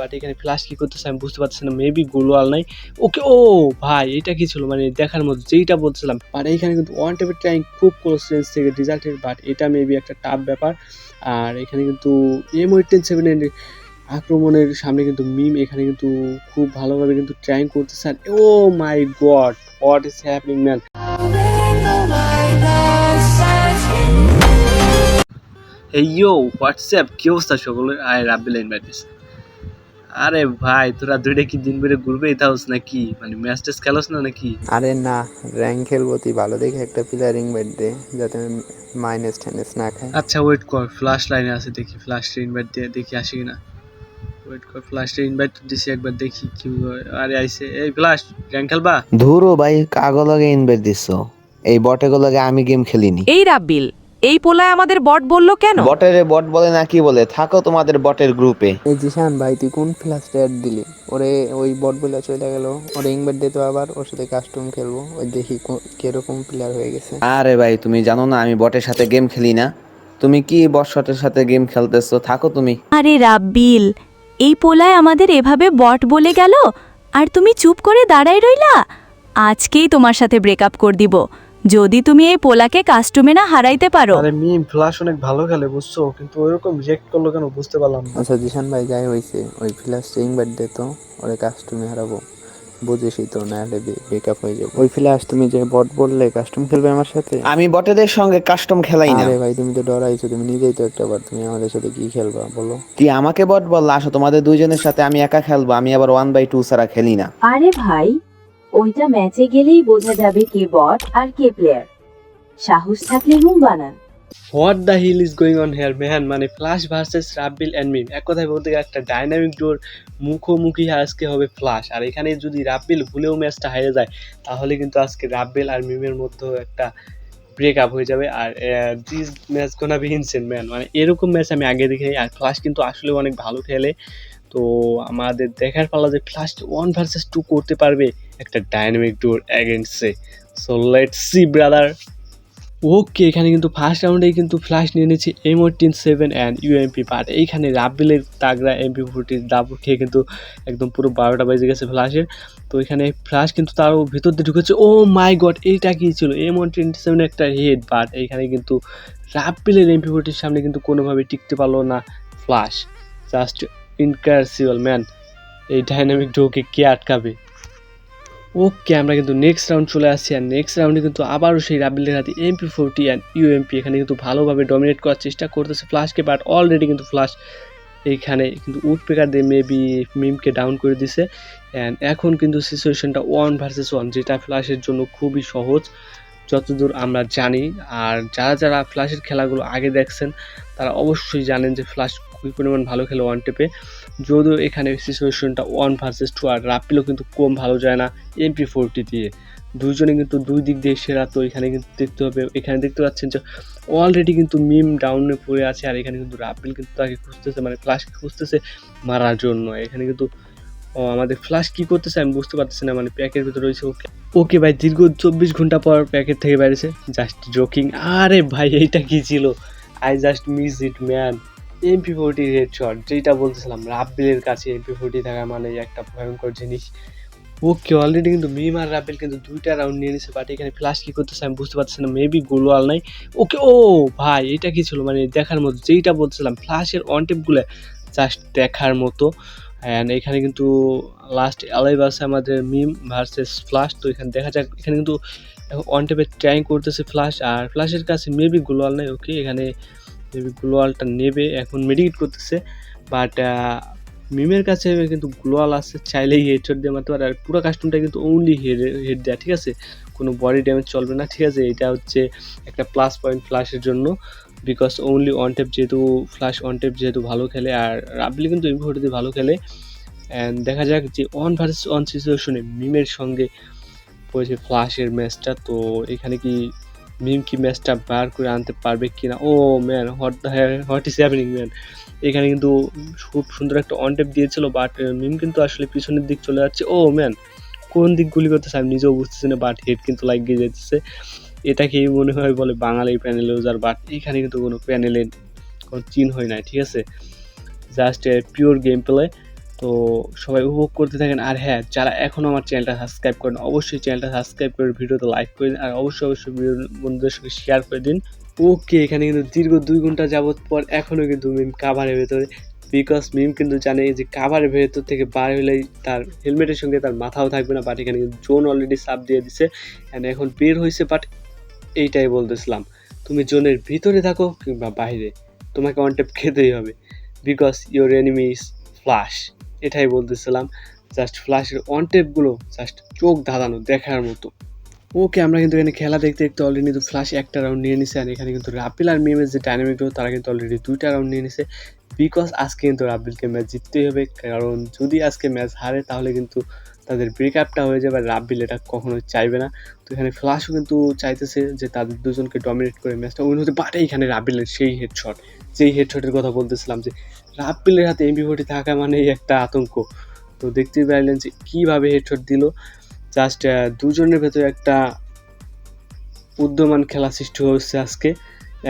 But এখানে flush কি করতেছে, আমি বুঝতে পারছি না মেবি গোলওয়াল নাই। ওকে, ও ভাই, এটা কি ছিল? মানে দেখার মতো যেইটা বলছিলাম বাট এইখানে কিন্তু ওয়ান টেপের ট্রাইং খুব ক্লোজ রেঞ্জ থেকে রেজাল্টের বাট এটা মেবি একটা টাফ ব্যাপার। আর এখানে কিন্তু এম টেন সেভেনের আক্রমণের সামনে কিন্তু মিম এখানে কিন্তু খুব ভালোভাবে কিন্তু ট্রাইং করতেছে। ও my god what is happening man এই ইয়ো হোয়াটসঅ্যাপ কি অবস্থা সকলের? আয় রাব্বিল ইনভাইট দিছে আরে ভাই তোরা দুইটা কি দিন বেড়ে ঘুরবেই তাহস নাকি? মানে ম্যাচ টেস্ট খেলোস না নাকি? আরে না র্যাঙ্ক খেলব তুই ভালো দেখে একটা প্লেয়ার ইনভাইট দে যাতে মাইনাস টেনিস না খায় আচ্ছা ওয়েট কর ফ্লাশ লাইনে আছে দেখি ফ্লাশ ইনভাইট দিয়ে দেখি আসে কিনা। ওয়েট কর ফ্লাশ ইনভাইট দিছি একবার দেখি কি হয়। আরে আইছে এই ফ্লাশ র্যাঙ্ক খেলবা? ধুরো ভাই কাগলগে ইনভাইট দিছো। এই বটে বটেগুলোকে আমি গেম খেলিনি। এই রাব্বিল এই পোলায় আমাদের বট বলল কেন? বটের বট বলে না কি বলে? থাকো তোমাদের বটের গ্রুপে। এই জিশান ভাই তুই কোন ফ্লাসটা অ্যাড দিলি? ওরে ওই বট বলে চলে গেল। ওরে ইনভাইট দিতে আবার ওর সাথে কাস্টম খেলব। ওই দেখি কো- কীরকম প্লেয়ার হয়ে গেছে। আরে ভাই তুমি জানো না আমি বটের সাথে গেম খেলি না? তুমি কি বটশটের সাথে গেম খেলতেছো? থাকো তুমি। আরে রাব্বিল এই পোলায় আমাদের এভাবে বট বলে গেল? আর তুমি চুপ করে দাঁড়াই রইলা? আজকেই তোমার সাথে ব্রেকআপ করে দিব। যদি তুমি এই পোলাকে কাস্টমে না হারাইতে পারো। আরে মিম ফ্লাশ অনেক ভালো খেলে বুঝছ? কিন্তু ওইরকম রিজেক্ট করল কেন বুঝতে পারলাম না। আচ্ছা জিশান ভাই যাই হয়েছে ওই ফ্লাসটা ইনভাইট দে তো ওরে কাস্টমে হারাবো। বুঝিসই তো না হলে ব্রেকআপ হয়ে যাবে। ওই ফ্লাস তুমি যে বট বললে কাস্টম খেলবে আমার সাথে? আমি বটেদের সঙ্গে কাস্টম খেলাই না। আরে ভাই তুমি তো ডরাইছো তুমি নিজেই তো একটা বার তুমি আমাদের সাথে কি খেলবা বলো? কি আমাকে বট বললা আসো তোমাদের দুইজনের সাথে আমি একা খেলব আমি আবার ওয়ান বাই টু ছাড়া খেলি না। আরে ভাই ওইটা ম্যাচে গেলেই বোঝা যাবে কে বট আর কে প্লেয়ার। সাহস থাকলে রুম বানান। What the hell is going on here man মানে Flash versus Rabbil and Mim এক কথায় বলতে গেলে একটা ডাইনামিক ডোর মুখোমুখি আজকে হবে ফ্লাশ আর এখানে যদি রাব্বিল ভুলেও ম্যাচটা হেরে যায়, তাহলে কিন্তু আজকে রাব্বিল আর মিমের মধ্যে একটা ব্রেক আপ হয়ে যাবে। আর this match gonna be insane man মানে এরকম ম্যাচ আমি আগে দেখিনি আর ফ্লাশ কিন্তু আসলে অনেক ভালো খেলে। তো আমাদের দেখার পালা যে ফ্লাশ ওয়ান ভার্সেস টু করতে পারবে। একটা dynamic duo অ্যাগেন্স্টে so let see brother okay এখানে কিন্তু ফার্স্ট রাউন্ডেই কিন্তু ফ্লাশ নিয়ে নিয়েছে এম ওটিন সেভেন অ্যান্ড ইউএমপি বাট এইখানে রাব্বিলের তাগড়া এমপি ফোরটি দাবু খেয়ে কিন্তু একদম পুরো বারোটা বেজে গেছে ফ্ল্যাশের তো এখানে ফ্লাশ কিন্তু তারও ভিতর দিয়ে ঢুকেছে। ও মাই গড এইটা কী ছিল? এম ওয়ান টোয়েন্টি সেভেনের একটা হেড বাট এইখানে কিন্তু রাব্বিলের এমপি ফোরটির সামনে কিন্তু কোনোভাবে টিকতে পারল না ফ্লাশ জাস্ট ইনকারসিবল ম্যান এই ডাইনামিক ডোকে কে আটকাবে? ওকে আমরা কিন্তু নেক্সট রাউন্ড চলে আসছি, আর নেক্সট রাউন্ডে কিন্তু আবারও সেই রাবিলের হাতে এমপি ফোরটি অ্যান্ড ইউএমপি এখানে কিন্তু ভালোভাবে ডমিনেট করার চেষ্টা করতেছে ফ্লাশকে বাট অলরেডি কিন্তু ফ্লাশ এইখানে কিন্তু উড পেকার দিয়ে মেবি মিমকে ডাউন করে দিছে। অ্যান্ড এখন কিন্তু সিচুয়েশনটা ওয়ান ভার্সেস ওয়ান যেটা ফ্লাশের জন্য খুবই সহজ, যতদূর আমরা জানি। আর যারা যারা ফ্লাশের খেলাগুলো আগে দেখছেন, তারা অবশ্যই জানেন যে ফ্লাশ খুবই পরিমাণ ভালো খেলে ওয়ান টেপে যদিও এখানে সিচুয়েশনটা ওয়ান ভার্সেস টু আর রাপিলও কিন্তু কম ভালো যায় না এমপি ফোরটি দিয়ে। দুইজনে কিন্তু দুই দিক দিয়ে সেরা, তো এখানে কিন্তু দেখতে হবে, এখানে দেখতে পাচ্ছেন যে অলরেডি কিন্তু মিম ডাউনে পড়ে আছে, আর এখানে কিন্তু রাপিল কিন্তু তাকে খুঁজতেছে মানে ফ্লাশকে খুঁজতেছে মারার জন্য। এখানে কিন্তু আমাদের ফ্লাশ কি করতেছে আমি বুঝতে পারতেছি না মানে প্যাকের ভিতরে রয়েছে ওকে ওকে ভাই, দীর্ঘ চব্বিশ ঘণ্টা পর প্যাকেট থেকে বেরিয়েছে জাস্ট জোকিং আরে ভাই, এইটা কি ছিল? I just miss it man MP forty red shot যেটা বলতেছিলাম, রাব্বিলের কাছে এমপি ফোরটি থাকা মানে একটা ভয়ঙ্কর জিনিস। ওকে অলরেডি কিন্তু মিম আর রাব্বিল কিন্তু দুইটা রাউন্ড নিয়ে নিছে বাট এখানে ফ্লাশ কি করতেছে আমি বুঝতে পারছি না মেবি গোলওয়াল নাই। ওকে, ও ভাই, এটা কি ছিল? মানে দেখার মতো, যেইটা বলছিলাম ফ্লাশের অন টেপগুলো জাস্ট দেখার মতো। অ্যান্ড এখানে কিন্তু লাস্ট অ্যালাইভ আছে আমাদের মিম ভার্সেস ফ্লাশ তো এখানে দেখা যাক, এখানে কিন্তু অন টেপে ট্রাই করতেছে ফ্লাশ আর ফ্লাশের কাছে মেবি গোলওয়াল নাই ওকে এখানে মেবি গ্লোয়ালটা নেবে, এখন মেডিকেট করতেছে বাট মিমের কাছে কিন্তু গ্লোয়াল আছে, চাইলেই হেডশট দিয়ে মারতে পারে, আর পুরো কাস্টমটা কিন্তু ওনলি হেড হেড দেওয়া ঠিক আছে? কোনো বডি ড্যামেজ চলবে না, ঠিক আছে? এটা হচ্ছে একটা প্লাস পয়েন্ট ফ্লাশের জন্য বিকজ ওনলি অন টেপ যেহেতু ফ্লাশ অন টেপ যেহেতু ভালো খেলে, আর রাবলি কিন্তু ইম্পোর্টিতে ভালো খেলে অ্যান্ড দেখা যাক যে অন ভার্সেস অন সিচুয়েশনে মিমের সঙ্গে পড়েছে ফ্লাশের ম্যাচটা তো এখানে কি মিম কি ম্যাচটা বার করে আনতে পারবে কিনা? ও man what hot hot is happening man এখানে কিন্তু খুব সুন্দর একটা অন টেপ দিয়েছিল বাট মিম কিন্তু আসলে পিছনের দিক চলে যাচ্ছে। ও ম্যান কোন দিক গুলি করতেছে আমি নিজেও বুঝতেছি না বাট হেড কিন্তু লাগিয়ে যেতেছে এটাকেই মনে হয় বলে বাঙালি প্যানেল ইউজার বাট এখানে কিন্তু কোনো প্যানেলের কোনো চিন হয় নাই, ঠিক আছে? জাস্ট পিওর গেম প্লে তো সবাই উপভোগ করতে থাকেন। আর হ্যাঁ যারা এখনও আমার চ্যানেলটা সাবস্ক্রাইব করেন, অবশ্যই চ্যানেলটা সাবস্ক্রাইব করে ভিডিওতে লাইক করে দিন। আর অবশ্যই অবশ্যই বন্ধুদের সঙ্গে শেয়ার করে দিন। ওকে এখানে কিন্তু দীর্ঘ দুই ঘণ্টা যাবত পর এখনও কিন্তু মিম কাভারের ভেতরে। বিকজ মিম কিন্তু জানে যে কাভারের ভেতর থেকে বার হলেই তার হেলমেটের সঙ্গে তার মাথাও থাকবে না বাট এখানে কিন্তু জোন অলরেডি সাপ দিয়ে দিছে। অ্যান্ড এখন বের হয়েছে বাট এইটাই বলতেছিলাম। তুমি জোনের ভিতরে থাকো কিংবা বাইরে। তোমাকে অনটেপ খেতেই হবে। Because your enemy is Flash এটাই বলতেছিলাম জাস্ট ফ্ল্যাশের অন টেপগুলো জাস্ট চোখ ধাঁধানো দেখার মতো। ওকে আমরা কিন্তু এখানে খেলা দেখতে দেখতে অলরেডি কিন্তু ফ্লাশ একটা রাউন্ড নিয়ে নিছে আর এখানে কিন্তু রাপিল আর মিমের যে ডাইনামিক তারা কিন্তু অলরেডি দুইটা রাউন্ড নিয়ে নিছে। বিকজ আজকে কিন্তু রাবিলকে ম্যাচ জিততেই হবে, কারণ যদি আজকে ম্যাচ হারে, তাহলে কিন্তু তাদের ব্রেকআপটা হয়ে যাবে আর রাব্বিল এটা কখনো চাইবে না। তো এখানে ফ্লাশও কিন্তু চাইতেছে যে তাদের দুজনকে ডমিনেট করে ম্যাচটা উইন হতে পারে এখানে রাব্বিলের সেই হেডশট যেই হেডশটের কথা বলতেছিলাম যে রাব্বিলের হাতে এমপি ফোর্টি থাকা মানেই একটা আতঙ্ক। তো দেখতেই পারলেন যে কীভাবে হেডশট দিল। জাস্ট দুজনের ভেতরে একটা উদ্যমান খেলা সৃষ্টি হচ্ছে আজকে।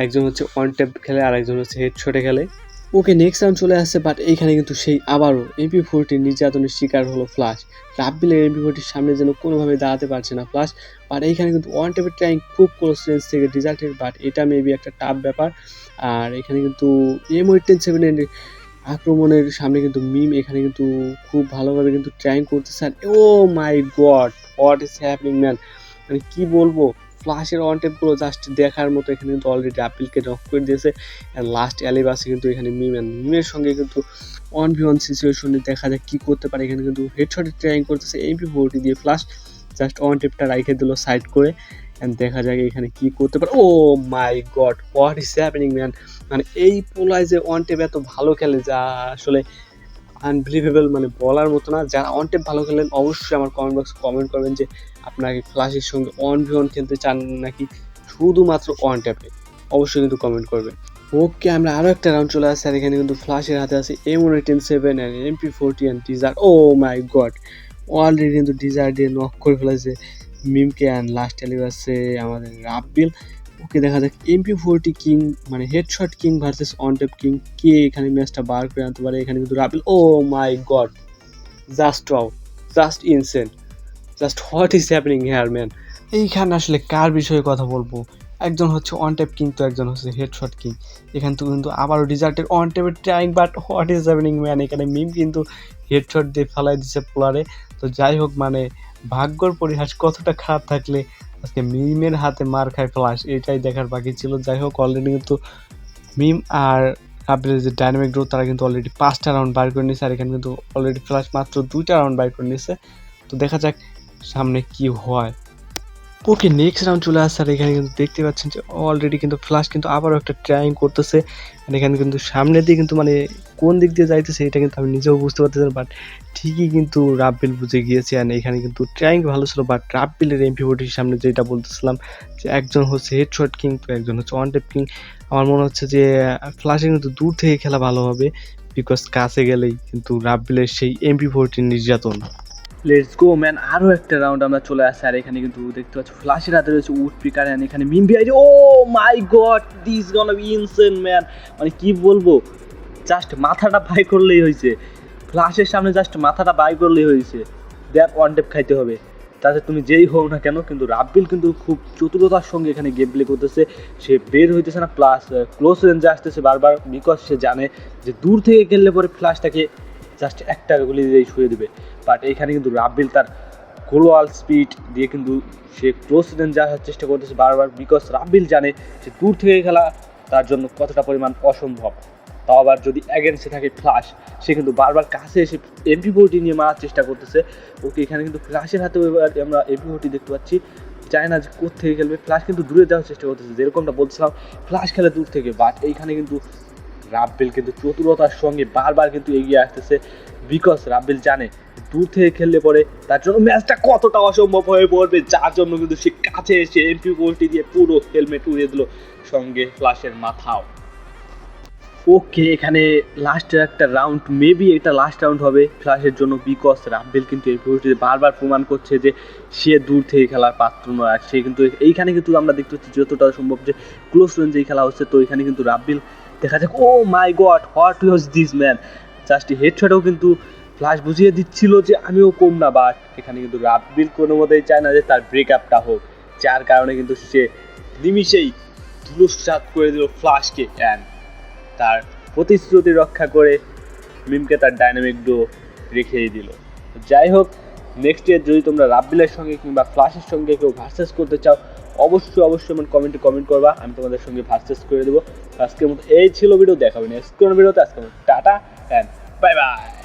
একজন হচ্ছে অন ট্যাপ খেলে আর একজন হচ্ছে হেডশটে খেলে। ওকে নেক্সট রাউন্ড চলে আসছে বাট এইখানে কিন্তু সেই আবারও এমপি ফোরটির নির্যাতনের শিকার হলো ফ্লাশ রাব্বিলের এমপি ফোরটির সামনে যেন কোনোভাবে দাঁড়াতে পারছে না ফ্লাশ বাট এইখানে কিন্তু ওয়ান টেপের ট্রাইং খুব ক্লোজ রেঞ্জ থেকে রেজাল্টের বাট এটা মেবি একটা টাফ ব্যাপার। আর এখানে কিন্তু এম টেন সেভেনের আক্রমণের সামনে কিন্তু মিম এখানে কিন্তু খুব ভালোভাবে কিন্তু ট্রাইং আর ও my god what is happening man মানে কী বলব? ফ্লাশের অন টেপগুলো জাস্ট দেখার মতো এখানে কিন্তু অলরেডি আপিলকে নক করে দিয়েছে। অ্যান্ড লাস্ট অ্যালিবাসে কিন্তু এখানে মিম অ্যান্ড মিমের সঙ্গে কিন্তু অন ভি অন সিচুয়েশনে দেখা যায় কী করতে পারে। এখানে কিন্তু হেডশটে ট্রাইং করতেছে এমপি ফোরটি দিয়ে ফ্লাশ জাস্ট অন টেপটা রাইখে দিল সাইড করে। অ্যান্ড দেখা যায় এখানে কী করতে পারে। ও my god what is happening man মানে এই পোলায় যে অন টেপ এত ভালো খেলে, যা আসলে আনবিলিভেবল মানে বলার মতো না। যারা অন টেপ ভালো খেলেন, অবশ্যই আমার কমেন্ট বক্সে কমেন্ট করবেন যে আপনাকে ফ্লাশের সঙ্গে অন ভি অন খেলতে চান নাকি শুধুমাত্র অন ট্যাপে অবশ্যই কিন্তু কমেন্ট করবেন। ওকে আমরা আরও একটা রাউন্ড চলে আসছি আর এখানে কিন্তু ফ্লাশের হাতে আছে M one ten seven and MP forty and desire oh my god already কিন্তু ডিজার দিয়ে নক করে ফেলেছে মিমকে অ্যান্ড লাস্ট এলি আছে আমাদের রাব্বিল। ওকে দেখা যাক এমপি ফোরটি কিং মানে headshot king versus one tap king কে এখানে ম্যাচটা বার করে আনতে পারে এখানে কিন্তু Rabbil. Oh my god just wow just insane just what is happening here man এইখানে আসলে কার বিষয়ে কথা বলব? একজন হচ্ছে অন ট্যাপ কিং তো একজন হচ্ছে হেডশট কিং এখান থেকে কিন্তু আবারও ডিজার্টের one ট্যাপের trying but what is happening man এখানে মিম কিন্তু হেডশট দিয়ে ফেলাই দিচ্ছে প্লারে। তো যাই হোক মানে ভাগ্যর পরিহাস কতটা খারাপ থাকলে আজকে মিমের হাতে মার খায় ফ্লাশ এটাই দেখার বাকি ছিল। যাই হোক অলরেডি কিন্তু মিম আর কাপের যে ডাইনামিক গ্রোথ তারা কিন্তু অলরেডি পাঁচটা রাউন্ড বার করে নিয়েছে আর এখানে কিন্তু অলরেডি ফ্লাশ মাত্র দুইটা রাউন্ড বার করে নিয়েছে তো দেখা যাক সামনে কি হয়? ওকে নেক্সট রাউন্ড চলে আসছে আর এখানে কিন্তু দেখতে পাচ্ছেন যে অলরেডি কিন্তু ফ্লাশ কিন্তু আবারও একটা ট্রাইং করতেছে। এখানে কিন্তু সামনে দিয়ে কিন্তু মানে কোন দিক দিয়ে যাইতেছে এটা কিন্তু আমি নিজেও বুঝতে পারতেছি বাট ঠিকই কিন্তু রাব্বিল বুঝে গিয়েছে। আর এখানে কিন্তু ট্রাইং ভালো ছিল বাট রাব্বিলের এমপি ফোর্টির সামনে যেটা বলতেছিলাম যে একজন হচ্ছে হেডশট কিং তো একজন হচ্ছে ওয়ান টেপ কিং আমার মনে হচ্ছে যে ফ্লাশে কিন্তু দূর থেকে খেলা ভালো হবে বিকজ কাছে গেলেই কিন্তু রাব্বিলের সেই এমপি ফোরটির নির্যাতন। লেটস গো ম্যান আরও একটা রাউন্ড আমরা চলে আসছি আর এখানে কিন্তু দেখতে পাচ্ছি ফ্লাশের হাতে রয়েছে উড পিকার অ্যান্ড এখানে মিম ভিআই ও my god this gonna be insane man মানে কি বলব? জাস্ট মাথাটা বাই করলেই হয়েছে। ফ্লাশের সামনে জাস্ট মাথাটা বাই করলেই হয়েছে। দেখ ওয়ান টেপ খাইতে হবে। তাতে তুমি যেই হোক না কেন, কিন্তু রাব্বিল কিন্তু খুব চতুরতার সঙ্গে এখানে গেম প্লে করতেছে। সে বের হইতেছে না প্লাস ক্লোজ রেঞ্জে আসতেছে বারবার বিকজ সে জানে যে দূর থেকে খেললে পরে ফ্লাশটাকে জাস্ট একটা গুলি দিয়েই ছুঁয়ে দেবে। বাট এইখানে কিন্তু রাব্বিল তার গ্লোয়াল স্পিড দিয়ে কিন্তু সে ক্লোজ রেঞ্জে আসার চেষ্টা করতেছে বারবার বিকজ রাব্বিল জানে যে দূর থেকে খেলা তার জন্য কতটা পরিমাণ অসম্ভব। তাও আবার যদি অ্যাগেন্সে থাকে ফ্লাশ সে কিন্তু বারবার কাছে এসে এমপি ফোরটি নিয়ে মারার চেষ্টা করতেছে। ওকে এখানে কিন্তু ফ্লাশের এবার আমরা এমপি ফোরটি দেখতে পাচ্ছি। চায় না যে থেকে খেলবে ফ্লাশ কিন্তু দূরে যাওয়ার চেষ্টা করতেছে। যেরকমটা বলছিলাম ফ্লাশ খেলে দূর থেকে বাট এইখানে কিন্তু রাব্বিল কিন্তু চতুরতার সঙ্গে বারবার কিন্তু এগিয়ে আসতেছে বিকজ রাব্বিল জানে দূর থেকে খেললে পরে তার জন্য ম্যাচটা কতটা অসম্ভব হয়ে পড়বে, যার জন্য কিন্তু সে কাছে এসে এমপি পোলটি দিয়ে পুরো হেলমেট উড়িয়ে দিল সঙ্গে ফ্লাশের মাথাও। ওকে, এখানে লাস্টের একটা রাউন্ড মেবি এটা লাস্ট রাউন্ড হবে ফ্লাশের জন্য বিকজ রাব্বিল কিন্তু এই পরিস্থিতিতে বারবার প্রমাণ করছে যে সে দূর থেকে খেলার পাত্র নয় আর সে কিন্তু এইখানে কিন্তু আমরা দেখতে পাচ্ছি যতটা সম্ভব যে ক্লোজ রেঞ্জেই খেলা হচ্ছে, তো এখানে কিন্তু রাব্বিল দেখা যাক। ও my god what was this man just হেডশটেও কিন্তু ফ্লাশ বুঝিয়ে দিচ্ছিল যে আমিও কম না বাট এখানে কিন্তু রাব্বিল কোনো মতেই চায় না যে তার ব্রেকআপটা হোক, যার কারণে কিন্তু সে নিমিষেই ধুলুসাত করে দিল ফ্লাশকে অ্যান্ড তার প্রতিশ্রুতি রক্ষা করে মিমকে তার ডাইনামিক ডো রেখেই দিল। যাই হোক নেক্সট ইয়ার যদি তোমরা রাব্বিলের সঙ্গে কিংবা ফ্লাশের সঙ্গে কেউ ভার্সেস করতে চাও অবশ্যই অবশ্যই আমার কমেন্টে কমেন্ট করবা, আমি তোমাদের সঙ্গে ভার্সেস করে দেবো। আজকের মতো এই ছিল ভিডিও দেখাবেন নেক্সট ভিডিওতে আজকে টাটা অ্যান্ড বাই বাই